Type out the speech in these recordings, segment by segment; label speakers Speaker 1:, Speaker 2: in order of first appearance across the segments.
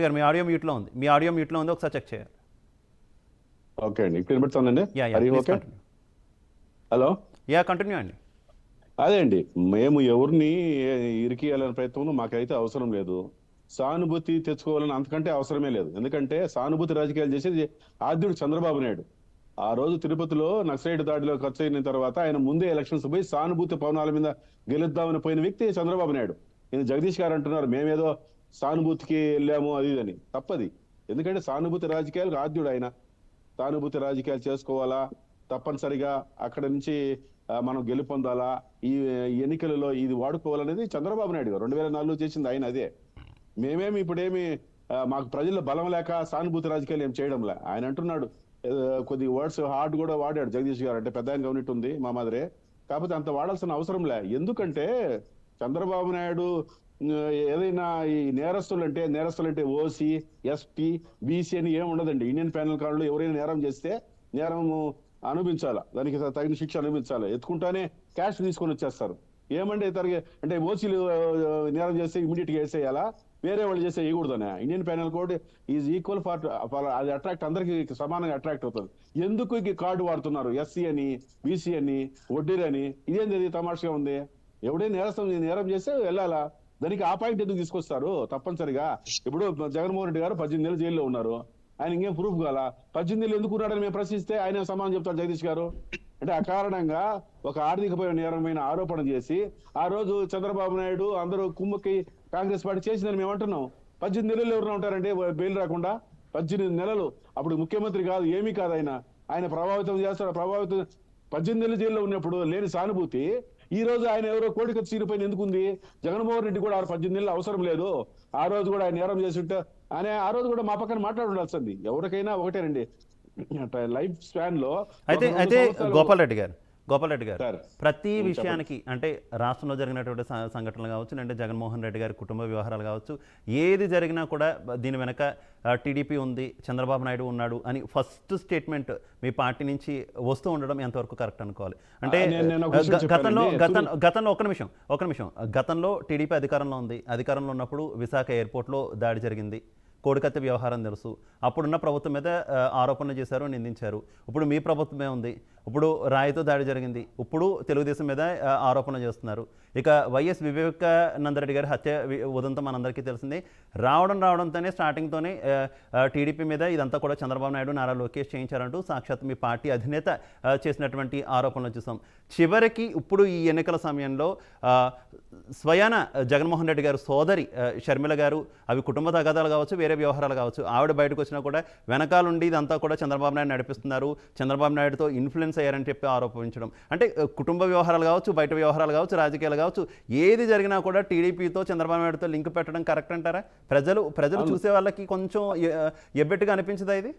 Speaker 1: గారు మీ ఆడియో మ్యూట్లో ఉంది. మీ ఆడియో మ్యూట్లో ఉంది ఒకసారి చెక్ చేయాలి.
Speaker 2: ఓకే అండి.
Speaker 1: కంటిన్యూ
Speaker 2: హలో
Speaker 1: యా కంటిన్యూ అండి.
Speaker 2: అదే అండి. మేము ఎవరిని ఇరికియాలనే ప్రయత్నం మాకైతే అవసరం లేదు. సానుభూతి తెచ్చుకోవాలని అంతకంటే అవసరమే లేదు. ఎందుకంటే సానుభూతి రాజకీయాలు చేసేది ఆద్యుడు చంద్రబాబు నాయుడు. ఆ రోజు తిరుపతిలో నక్సలైట్ దాడిలో ఖర్చు అయిన తర్వాత ఆయన ముందే ఎలక్షన్స్ పోయి సానుభూతి పవనాల మీద గెలుద్దామని పోయిన వ్యక్తి చంద్రబాబు నాయుడు. ఇది జగదీష్ గారు అంటున్నారు మేమేదో సానుభూతికి వెళ్ళాము అది ఇది అని. తప్పది. ఎందుకంటే సానుభూతి రాజకీయాలకు ఆద్యుడు ఆయన. సానుభూతి రాజకీయాలు చేసుకోవాలా? తప్పనిసరిగా అక్కడ నుంచి మనం గెలుపొందాలా? ఈ ఎన్నికలలో ఇది వాడుకోవాలనేది చంద్రబాబు నాయుడు గారు రెండు వేల నాలుగులో చేసింది ఆయన అదే. మేమేమి ఇప్పుడేమి మాకు ప్రజల్లో బలం లేక సానుభూతి రాజకీయాలు ఏం చేయడంలే. ఆయన అంటున్నాడు కొద్ది వర్డ్స్ హార్డ్ కూడా వాడాడు జగదీష్ గారు. అంటే పెద్ద ఆయన ఉంది మా మాదిరే. కాకపోతే అంత వాడాల్సిన అవసరం లే. ఎందుకంటే చంద్రబాబు నాయుడు ఏదైనా ఈ నేరస్తులు అంటే నేరస్తులు అంటే ఓసీ ఎస్పీ బీసీ అని ఏమి ఉండదండి. ఇండియన్ ప్యానల్ కార్డులో ఎవరైనా నేరం చేస్తే నేరం అనుభవించాలా? దానికి తగిన శిక్ష అనుభవించాలి? ఎత్తుకుంటానే క్యాష్ తీసుకొని వచ్చేస్తారు. ఏమంటే తరగే అంటే ఓసీలు నేరం చేస్తే ఇమీడియట్గా వేసేయాలా? వేరే వాళ్ళు చేస్తే వేయకూడదనే? Indian penal code is equal for అది అట్రాక్ట్ అందరికి సమానంగా అట్రాక్ట్ అవుతుంది. ఎందుకు ఈ కార్డు వాడుతున్నారు? ఎస్సీ అని బీసీ అని వడ్డీరని? అని ఇదేంది తమాషగా ఉంది? ఎవడే నేరస్తం నేరం చేస్తే వెళ్ళాలా? దానికి ఆ పాయింట్ ఎందుకు తీసుకొస్తారు? తప్పనిసరిగా. ఇప్పుడు జగన్మోహన్ రెడ్డి గారు పద్దెనిమిది నెలలు జైల్లో ఉన్నారు. ఆయన ఇంకేం ప్రూఫ్ కాల? పద్దెనిమిది నెలలు ఎందుకు ఉన్నాడని మేము ప్రశ్నిస్తే ఆయన సమానం చెప్తారు జగదీష్ గారు. అంటే అకారణంగా ఒక ఆర్థికపై నేరమైన ఆరోపణ చేసి ఆ రోజు చంద్రబాబు నాయుడు అందరూ కుమ్మకి కాంగ్రెస్ పార్టీ చేసిందని మేము అంటున్నాం. పద్దెనిమిది నెలలు ఎవరు ఉంటారంటే బెయిల్ రాకుండా? పద్దెనిమిది నెలలు. అప్పుడు ముఖ్యమంత్రి కాదు ఏమీ కాదు ఆయన. ఆయన ప్రభావితం చేస్తాడు ప్రభావితం పద్దెనిమిది నెలలు జైల్లో ఉన్నప్పుడు లేని సానుభూతి ఈ రోజు ఆయన ఎవరో కోడిక చీరిపోయిన ఎందుకుంది? జగన్మోహన్ రెడ్డి కూడా ఆ పద్దెనిమిది నెలలు అవసరం లేదు. ఆ రోజు కూడా ఆయన నేరం చేసి ఉంటే ఆయన ఆ రోజు కూడా మా పక్కన మాట్లాడి ఉండాల్సింది ఎవరికైనా ఒకటేనండి లైఫ్ స్పాన్లో
Speaker 1: అయితే అయితే గోపాల్ రెడ్డి గారు గోపాల్ రెడ్డి గారు ప్రతి. విషయానికి అంటే రాష్ట్రంలో జరిగినటువంటి సంఘటనలు కావచ్చు అంటే జగన్మోహన్ రెడ్డి గారి కుటుంబ వ్యవహారాలు కావచ్చు ఏది జరిగినా కూడా దీని వెనక టీడీపీ ఉంది చంద్రబాబు నాయుడు ఉన్నాడు అని ఫస్ట్ స్టేట్మెంట్ మీ పార్టీ నుంచి వస్తూ ఉండడం ఎంతవరకు కరెక్ట్ అనుకోవాలి అంటే గతంలో. గతం గతంలో ఒక నిమిషం ఒక నిమిషం గతంలో టీడీపీ అధికారంలో ఉంది అధికారంలో ఉన్నప్పుడు విశాఖ ఎయిర్పోర్ట్లో దాడి జరిగింది కోడికత్తి వ్యవహారం తెలుసు. అప్పుడున్న ప్రభుత్వం మీద ఆరోపణలు చేశారు నిందించారు. ఇప్పుడు మీ ప్రభుత్వమే ఉంది ఇప్పుడు రాయితో దాడి జరిగింది. ఇప్పుడు తెలుగుదేశం మీద ఆరోపణ ఆరోపణలు చేస్తున్నారు. ఇక వైఎస్ వివేకానందరెడ్డి గారి హత్య ఉదంతం మనందరికీ తెలిసింది. రావడం రావడంతోనే స్టార్టింగ్తోనే టీడీపీ మీద ఇదంతా కూడా చంద్రబాబు నాయుడు నారా లోకేష్ చేయించారంటూ సాక్షాత్ మీ పార్టీ అధినేత చేసినటువంటి ఆరోపణలు చూసాం. చివరికి ఇప్పుడు ఈ ఎన్నికల సమయంలో స్వయాన జగన్మోహన్ రెడ్డి గారు సోదరి షర్మిల గారు అవి కుటుంబ తగాదాలు కావచ్చు వేరే వ్యవహారాలు కావచ్చు. ఆవిడ బయటకు వచ్చినా కూడా వెనకాలండి ఇదంతా కూడా చంద్రబాబు నాయుడు నడిపిస్తున్నారు. చంద్రబాబు నాయుడుతో ఇన్ఫ్లుయెన్స్ అయ్యారని చెప్పి ఆరోపించడం. అంటే కుటుంబ వ్యవహారాలు కావచ్చు బయట వ్యవహారాలు కావచ్చు రాజకీయాలు కావచ్చు ఏది జరిగినా కూడా టీడీపీతో చంద్రబాబు నాయుడుతో లింక్ పెట్టడం కరెక్ట్ అంటారా? ప్రజలు ప్రజలు చూసే వాళ్ళకి కొంచెం ఎబ్బెట్టుగా అనిపించదా ఇది?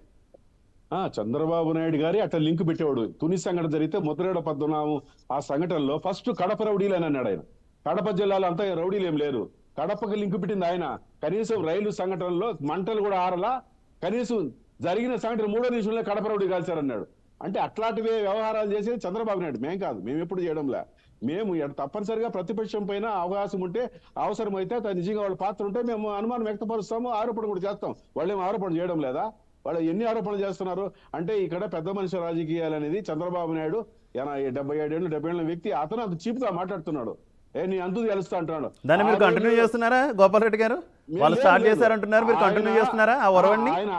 Speaker 2: చంద్రబాబు నాయుడు గారి అట్లా లింక్ పెట్టేవాడు. తుని సంఘటన జరిగితే ముద్రగడ పద్మనాభం ఆ సంఘటనలో ఫస్ట్ కడప రౌడీలు అని అన్నాడు ఆయన. కడప జిల్లాలో అంతా రౌడీలు ఏం లేరు. కడపకి లింకు పెట్టింది ఆయన. కనీసం రైలు సంఘటనలో మంటలు కూడా ఆరలా కనీసం జరిగిన సంఘటన మూడో నిమిషంలో కడప రౌడీ కాల్చారన్నాడు. అంటే అట్లాంటివే వ్యవహారాలు చేసేది చంద్రబాబు నాయుడు. మేం కాదు మేము ఎప్పుడు చేయడంలే. మేము తప్పనిసరిగా ప్రతిపక్షం పైన అవకాశం ఉంటే అవసరం అయితే నిజంగా వాళ్ళ పాత్ర ఉంటే మేము అనుమానం వ్యక్తపరుస్తాము ఆరోపణ కూడా చేస్తాం. వాళ్ళు ఆరోపణ చేయడం లేదా? వాళ్ళు ఎన్ని ఆరోపణలు చేస్తున్నారు? అంటే ఇక్కడ పెద్ద మనిషి రాజకీయాలు అనేది చంద్రబాబు నాయుడు ఎన- డెబ్బై ఏడేళ్ళు డెబ్బై ఏళ్ళ వ్యక్తి అతను అంత చీపుగా మాట్లాడుతున్నాడు. ఏ నీ అంతు తెలుస్తా అంటున్నాడు.
Speaker 1: దాన్ని మీరు
Speaker 2: ఆ రోజు-
Speaker 1: కంటిన్యూ చేస్తున్నారా గోపాల్ రెడ్డి గారు వాళ్ళు స్టార్ట్. చేశారంటున్నారు మీరు కంటిన్యూ చేస్తున్నారా ఆ ఒరవడిని?
Speaker 2: ఆయన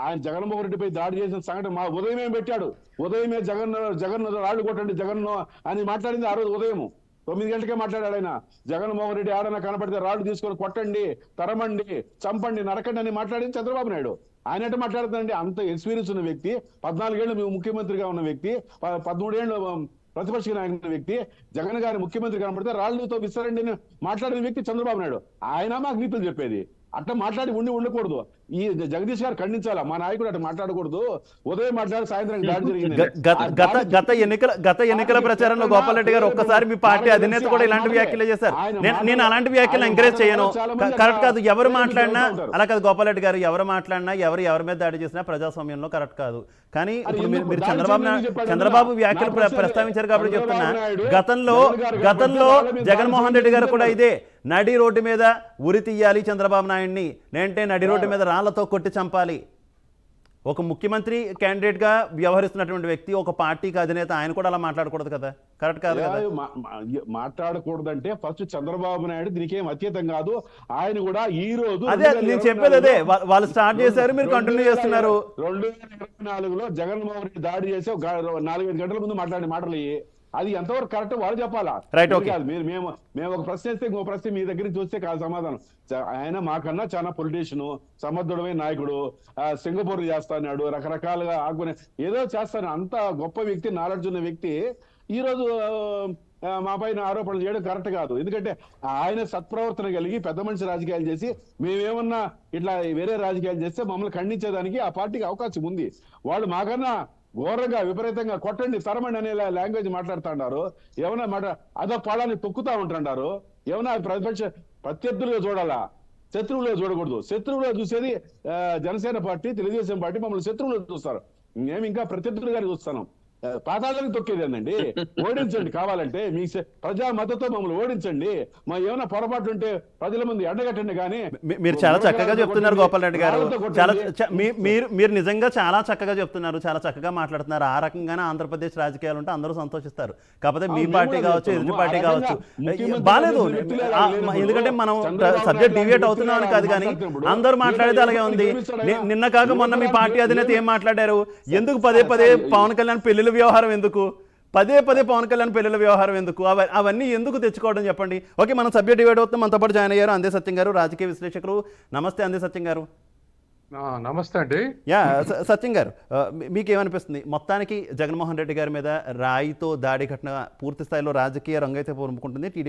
Speaker 2: ఆయన జగన్మోహన్ రెడ్డిపై దాడి చేసిన సంఘటన మా ఉదయమే పెట్టాడు? ఉదయమే జగన్ జగన్ రాళ్ళు కొట్టండి జగన్ అని మాట్లాడింది ఆ రోజు ఉదయం. తొమ్మిది గంటలకే మాట్లాడాడు ఆయన. జగన్మోహన్ రెడ్డి ఆడన కనపడితే రాళ్ళు తీసుకొని కొట్టండి తరమండి చంపండి నరకండి అని మాట్లాడింది చంద్రబాబు నాయుడు. ఆయన ఎట్ట మాట్లాడుతుందండి అంత ఎక్స్పీరియన్స్ ఉన్న వ్యక్తి పద్నాలుగేళ్ళు మేము ముఖ్యమంత్రిగా ఉన్న వ్యక్తి పదమూడేళ్ళు ప్రతిపక్ష నాయకుడు వ్యక్తి జగన్ గారి ముఖ్యమంత్రి కనపడితే రాళ్ళతో విసరండి మాట్లాడిన వ్యక్తి చంద్రబాబు నాయుడు. ఆయన మాకు నీతులు చెప్పేది. అట్లా మాట్లాడి ఉండి ఉండకూడదు. ఈ జగదీష్ గారు ఖండించాలా? మా నాయకుడు అట్లా మాట్లాడకూడదు. ఉదయం మాట్లాడి సాయంత్రం దాడి జరిగింది.
Speaker 1: గత గత ఎన్నికల గత ఎన్నికల ప్రచారంలో గోపాల్ రెడ్డి గారు ఒక్కసారి మీ పార్టీ అధినేత కూడా ఇలాంటి వ్యాఖ్యలు చేశారు. నేను అలాంటి వ్యాఖ్యలు ఎంకరేజ్ చేయను. కరెక్ట్ కాదు. ఎవరు మాట్లాడినా. అలా కాదు గోపాల్ రెడ్డి గారు. ఎవరు మాట్లాడినా ఎవరు ఎవరి మీద దాడి చేసినా ప్రజాస్వామ్యంలో కరెక్ట్ కాదు. కానీ ఇప్పుడు మీరు చంద్రబాబు చంద్రబాబు? వ్యాఖ్యలు ప్రస్తావించారు కాబట్టి చెప్తున్నా. గతంలో గతంలో జగన్మోహన్ రెడ్డి గారు కూడా ఇదే. నడి రోడ్డు మీద ఉరి తీయాలి చంద్రబాబు నాయుడిని. లేదంటే నడి రోడ్డు మీద రాళ్ళతో కొట్టి చంపాలి. ఒక ముఖ్యమంత్రి క్యాండిడేట్గా వ్యవహరిస్తున్నటువంటి వ్యక్తి ఒక పార్టీకి అధినేత ఆయన కూడా అలా మాట్లాడకూడదు కదా? కరెక్ట్ కాదు కదా?
Speaker 2: మాట్లాడకూడదంటే ఫస్ట్ చంద్రబాబు నాయుడు దీనికి ఏం అతీతం కాదు. ఆయన కూడా ఈ రోజు
Speaker 1: అదే నేను చెప్పేది అదే. వాళ్ళు స్టార్ట్ చేశారు మీరు కంటిన్యూ చేస్తున్నారు.
Speaker 2: రెండు వేల ఇరవై నాలుగులో జగన్మోహన్ రెడ్డి దాడి చేసి నాలుగైదు గంటల ముందు మాట్లాడిన మాటలు. అది ఎంతవరకు కరెక్ట్ వాళ్ళు చెప్పాలా?
Speaker 1: Okay.
Speaker 2: కాదు మీరు మేము మేము ఒక ప్రశ్న ఇస్తే ఇంకో ప్రశ్న మీ దగ్గర నుంచి చూస్తే కాదు సమాధానం. ఆయన మాకన్నా చాలా పొలిటీషియన్ సమర్థుడమైన నాయకుడు సింగపూర్ చేస్తా అన్నాడు రకరకాలుగా ఆకునే ఏదో చేస్తాను. అంత గొప్ప వ్యక్తి నాలెడ్జ్ ఉన్న వ్యక్తి ఈ రోజు మా పైన ఆరోపణలు చేయడం కరెక్ట్ కాదు. ఎందుకంటే ఆయన సత్ప్రవర్తన కలిగి పెద్ద మనిషి రాజకీయాలు చేసి మేమేమన్నా ఇట్లా వేరే రాజకీయాలు చేస్తే మమ్మల్ని ఖండించేదానికి ఆ పార్టీకి అవకాశం ఉంది. వాళ్ళు మాకన్నా ఘోరంగా విపరీతంగా కొట్టండి తరమండి అనే లాంగ్వేజ్ మాట్లాడుతున్నారు ఏమన్నా మాట అదో పాడాన్ని తొక్కుతా ఉంటున్నారు ఏమన్నా ప్రతిపక్ష ప్రత్యర్థులుగా చూడాలా? శత్రువులో చూడకూడదు. శత్రువులో చూసేది జనసేన పార్టీ తెలుగుదేశం పార్టీ మమ్మల్ని శత్రువులు చూస్తారు. మేము ఇంకా ప్రత్యర్థులుగా గారికి చూస్తాం పాతాళానికి తొక్కేది ఏందండి ఓడించండి కావాలంటే మీ ప్రజా మద్దతు మమ్మల్ని ఓడించండి. మా ఏమైనా పొరపాటు ఉంటే ప్రజల ముందు ఎండగట్టండి కానీ
Speaker 1: మీరు చాలా చక్కగా చెప్తున్నారు గోపాల్ రెడ్డి గారు. చాలా మీరు మీరు నిజంగా చాలా చక్కగా చెప్తున్నారు చాలా చక్కగా మాట్లాడుతున్నారు. ఆ రకంగానే ఆంధ్రప్రదేశ్ రాజకీయాలు ఉంటే అందరూ సంతోషిస్తారు. కాకపోతే మీ పార్టీ కావచ్చు. ఎదుటి పార్టీ కావచ్చు.
Speaker 2: లేనప్పుడు
Speaker 1: ఎందుకంటే మనం సబ్జెక్ట్ డివేట్ అవుతున్నామని కాదు కానీ అందరూ మాట్లాడితే
Speaker 2: యువత
Speaker 1: అలాగే ఉంది. నిన్న కాక మొన్న మీ పార్టీ అధినేత ఏం మాట్లాడారు? ఎందుకు పదే పదే పవన్ కళ్యాణ్ పెళ్ళిల వ్యవహారం ఎందుకు? పదే పదే పవన్ కళ్యాణ్ పెళ్ళిల వ్యవహారం ఎందుకు? అవ- అవన్నీ ఎందుకు తెచ్చుకోవడం చెప్పండి? ఓకే మనం సబ్జెక్ట్ డివైడ్ అవుతాం మనతో పాటు జాయిన్ అయ్యారు అందే సత్యం గారు రాజకీయ విశ్లేషకులు. నమస్తే అందే సత్యం గారు.
Speaker 3: నమస్తే అండి.
Speaker 1: యా సత్యం గారు మీకేమనిపిస్తుంది? మొత్తానికి జగన్మోహన్ రెడ్డి గారి మీద రాయితో దాడి ఘటన పూర్తి స్థాయిలో రాజకీయ రంగైతే పొరుముకుంటుంది టీడీపీ